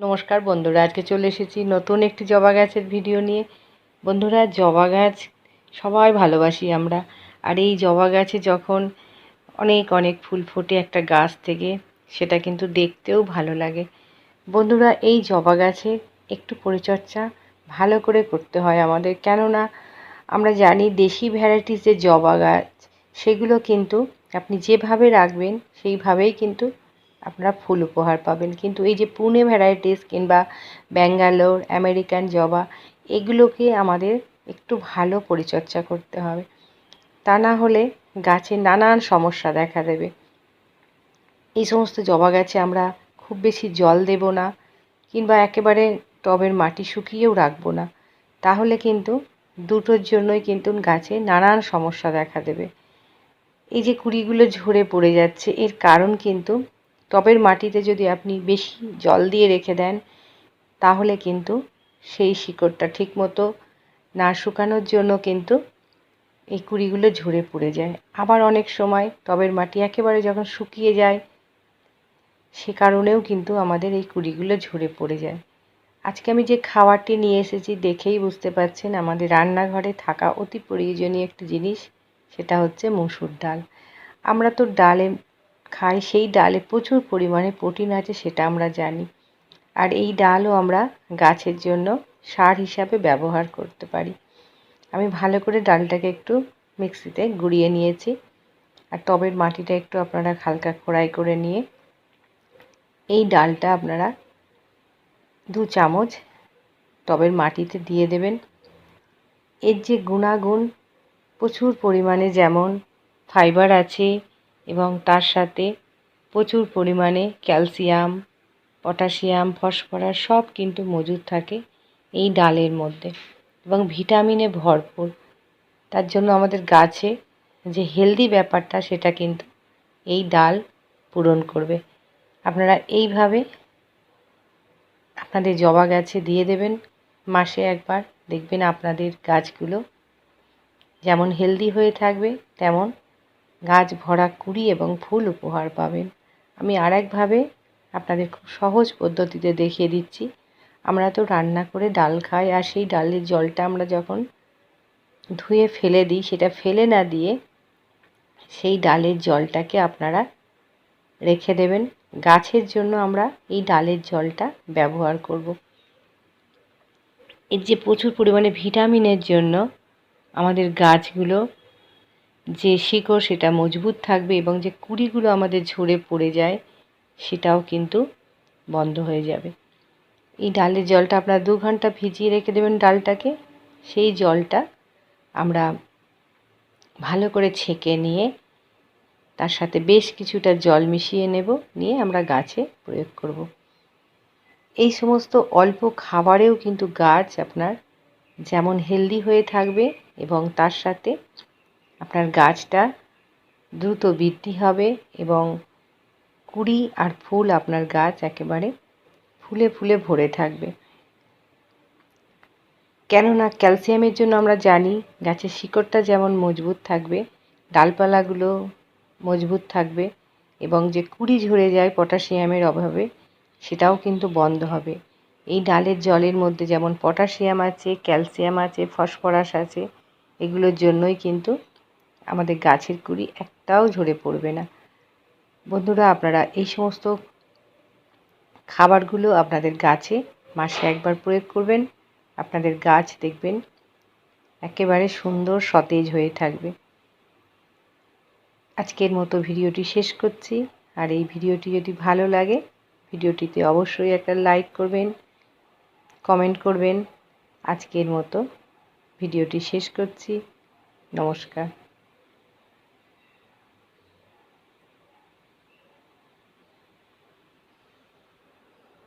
নমস্কার বন্ধুরা, আজকে চলে এসেছি নতুন একটি জবা গাছের ভিডিও নিয়ে। বন্ধুরা, জবা গাছ সবাই ভালোবাসি আমরা। আর এই জবা গাছে যখন অনেক অনেক ফুল ফোটে একটা গাছ থেকে, সেটা কিন্তু দেখতেও ভালো লাগে। বন্ধুরা, এই জবা গাছে একটু পরিচর্যা ভালো করে করতে হয় আমাদের। কেননা, আমরা জানি দেশি ভ্যারাইটিস যে জবা গাছ, সেগুলো কিন্তু আপনি যেভাবে রাখবেন, সেইভাবেই কিন্তু আপনারা ফুল উপহার পাবেন। কিন্তু এই যে পুনে ভ্যারাইটিস কিংবা ব্যাঙ্গালোর, আমেরিকান জবা, এগুলোকে আমাদের একটু ভালো পরিচর্যা করতে হবে। তা না হলে গাছে নানান সমস্যা দেখা দেবে। এই সমস্ত জবা গাছে আমরা খুব বেশি জল দেব না কিংবা একেবারে টবের মাটি শুকিয়েও রাখব না। তাহলে কিন্তু দুটোর জন্যই কিন্তু গাছে নানান সমস্যা দেখা দেবে। এই যে কুড়িগুলো ঝরে পড়ে যাচ্ছে, এর কারণ কিন্তু টবের মাটিতে যদি আপনি বেশি জল দিয়ে রেখে দেন, তাহলে কিন্তু সেই শিকড়টা ঠিকমতো না শুকানোর জন্য কিন্তু এই কুড়িগুলো ঝরে পড়ে যায়। আবার অনেক সময় টবের মাটি একেবারে যখন শুকিয়ে যায়, সে কারণেও কিন্তু আমাদের এই কুড়িগুলো ঝরে পড়ে যায়। আজকে আমি যে খাবারটি নিয়ে এসেছি দেখেই বুঝতে পারছেন আমাদের রান্নাঘরে থাকা অতি প্রয়োজনীয় একটি জিনিস, সেটা হচ্ছে মসুর ডাল। আমরা তো ডালে খাই, সেই ডালে প্রচুর পরিমাণে প্রোটিন আছে সেটা আমরা জানি। আর এই ডালও আমরা গাছের জন্য সার হিসাবে ব্যবহার করতে পারি। আমি ভালো করে ডালটাকে একটু মিক্সিতে গুঁড়িয়ে নিয়েছি। আর টবের মাটিটা একটু আপনারা হালকা খোড়াই করে নিয়ে এই ডালটা আপনারা দু চামচ টবের মাটিতে দিয়ে দেবেন। এর যে গুণাগুণ প্রচুর পরিমাণে যেমন ফাইবার আছে এবং তার সাথে প্রচুর পরিমাণে ক্যালসিয়াম, পটাশিয়াম, ফসফরাস সব কিন্তু মজুদ থাকে এই ডালের মধ্যে এবং ভিটামিনে ভরপুর। তার জন্য আমাদের গাছে যে হেলদি ব্যাপারটা সেটা কিন্তু এই ডাল পূরণ করবে। আপনারা এইভাবে আপনাদের জবা গাছে দিয়ে দেবেন, মাসে একবার দেখবেন আপনাদের গাছগুলো যেমন হেলদি হয়ে থাকবে, তেমন গাছ ভরা কুড়ি এবং ফুল উপহার পাবেন। আমি আর একভাবে আপনাদের খুব সহজ পদ্ধতিতে দেখিয়ে দিচ্ছি। আমরা তো রান্না করে ডাল খাই আর সেই ডালের জলটা আমরা যখন ধুয়ে ফেলে দিই, সেটা ফেলে না দিয়ে সেই ডালের জলটাকে আপনারা রেখে দেবেন। গাছের জন্য আমরা এই ডালের জলটা ব্যবহার করব। এর যে প্রচুর পরিমাণে ভিটামিনের জন্য আমাদের গাছগুলো যে শিকড় সেটা মজবুত থাকবে এবং যে কুড়িগুলো আমাদের ঝরে পড়ে যায়, সেটাও কিন্তু বন্ধ হয়ে যাবে। এই ডালের জলটা আপনারা দু ঘণ্টা ভিজিয়ে রেখে দেবেন ডালটাকে। সেই জলটা আমরা ভালো করে ছেঁকে নিয়ে, তার সাথে বেশ কিছুটা জল মিশিয়ে নেব, নিয়ে আমরা গাছে প্রয়োগ করব। এই সমস্ত অল্প খাবারেও কিন্তু গাছ আপনার যেমন হেলদি হয়ে থাকবে এবং তার সাথে আপনার গাছটা দ্রুত বৃদ্ধি হবে এবং কুড়ি আর ফুল আপনার গাছ একেবারে ফুলে ফুলে ভরে থাকবে। কেননা ক্যালসিয়ামের জন্য আমরা জানি গাছের শিকড়টা যেমন মজবুত থাকবে, ডালপালাগুলো মজবুত থাকবে এবং যে কুড়ি ঝরে যায় পটাশিয়ামের অভাবে সেটাও কিন্তু বন্ধ হবে। এই ডালের জলের মধ্যে যেমন পটাশিয়াম আছে, ক্যালসিয়াম আছে, ফসফরাস আছে, এগুলোর জন্যই কিন্তু আমাদের গাছের কুড়ি একটাও ঝরে পড়বে না। বন্ধুরা, আপনারা এই সমস্ত খাবারগুলো আপনাদের গাছে মাসে একবার প্রয়োগ করবেন। আপনাদের গাছ দেখবেন একেবারে সুন্দর সতেজ হয়ে থাকবে। আজকের মতো ভিডিওটি শেষ করছি। আর এই ভিডিওটি যদি ভালো লাগে, ভিডিওটিতে অবশ্যই একটা লাইক করবেন, কমেন্ট করবেন। আজকের মতো ভিডিওটি শেষ করছি। নমস্কার।